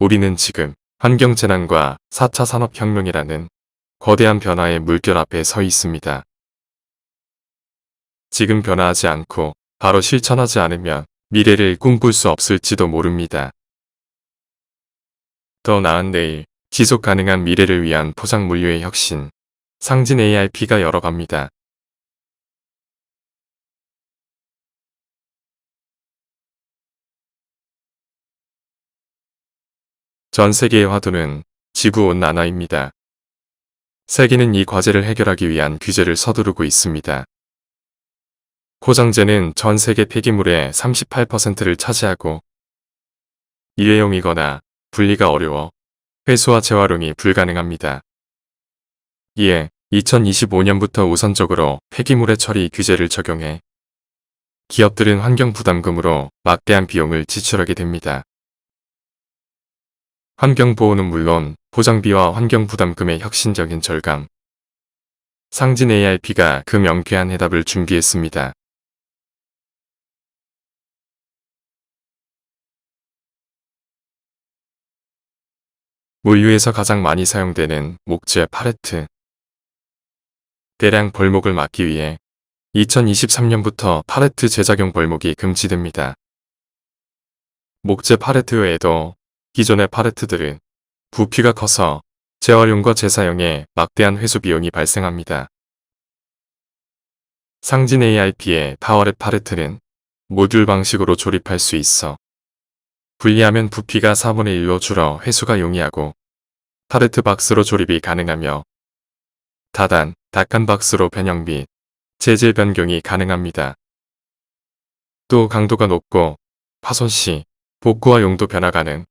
우리는 지금 환경재난과 4차 산업혁명이라는 거대한 변화의 물결 앞에 서 있습니다. 지금 변화하지 않고 바로 실천하지 않으면 미래를 꿈꿀 수 없을지도 모릅니다. 더 나은 내일, 지속 가능한 미래를 위한 포장 물류의 혁신, 상진 AIP가 열어갑니다. 전 세계의 화두는 지구온난화입니다. 세계는 이 과제를 해결하기 위한 규제를 서두르고 있습니다. 포장재는 전 세계 폐기물의 38%를 차지하고 일회용이거나 분리가 어려워 회수와 재활용이 불가능합니다. 이에 2025년부터 우선적으로 폐기물의 처리 규제를 적용해 기업들은 환경 부담금으로 막대한 비용을 지출하게 됩니다. 환경보호는 물론 포장비와 환경 부담금의 혁신적인 절감. 상진 AIP가 그 명쾌한 해답을 준비했습니다. 물류에서 가장 많이 사용되는 목재 팔레트. 대량 벌목을 막기 위해 2023년부터 팔레트 제작용 벌목이 금지됩니다. 목재 팔레트 외에도 기존의 팔레트들은 부피가 커서 재활용과 재사용에 막대한 회수 비용이 발생합니다. 상진 AIP의 파워랩 팔레트는 모듈 방식으로 조립할 수 있어 분리하면 부피가 4분의 1로 줄어 회수가 용이하고 팔레트 박스로 조립이 가능하며 다단, 닭한 박스로 변형 및 재질 변경이 가능합니다. 또 강도가 높고 파손 시 복구와 용도 변화 가능.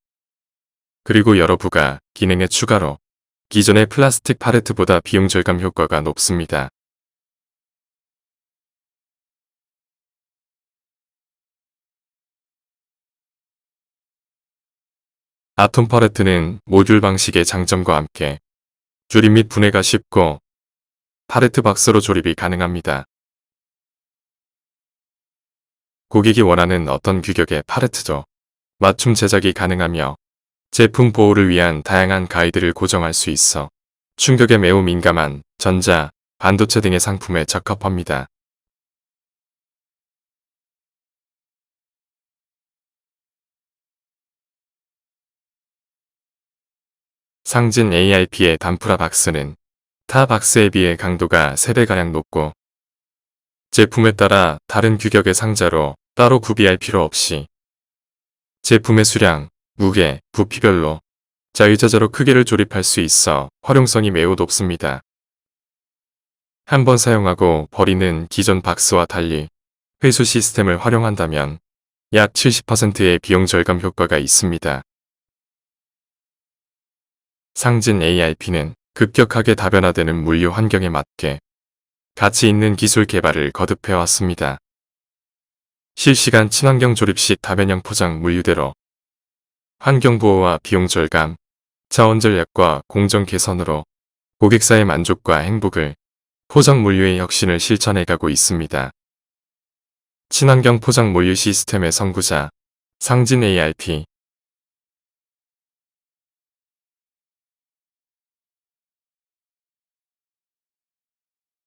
그리고 여러 부가 기능의 추가로 기존의 플라스틱 팔레트보다 비용 절감 효과가 높습니다. 아톰 팔레트는 모듈 방식의 장점과 함께 조립 및 분해가 쉽고 팔레트 박스로 조립이 가능합니다. 고객이 원하는 어떤 규격의 팔레트도 맞춤 제작이 가능하며 제품 보호를 위한 다양한 가이드를 고정할 수 있어 충격에 매우 민감한 전자, 반도체 등의 상품에 적합합니다. 상진 AIP의 단프라 박스는 타 박스에 비해 강도가 3배가량 높고 제품에 따라 다른 규격의 상자로 따로 구비할 필요 없이 제품의 수량, 무게, 부피별로 자유자재로 크기를 조립할 수 있어 활용성이 매우 높습니다. 한번 사용하고 버리는 기존 박스와 달리 회수 시스템을 활용한다면 약 70%의 비용 절감 효과가 있습니다. 상진 AIP는 급격하게 다변화되는 물류 환경에 맞게 가치 있는 기술 개발을 거듭해왔습니다. 실시간 친환경 조립식 다변형 포장 물류대로 환경보호와 비용 절감, 자원 전략과 공정 개선으로 고객사의 만족과 행복을 포장 물류의 혁신을 실천해가고 있습니다. 친환경 포장 물류 시스템의 선구자 상진 ARP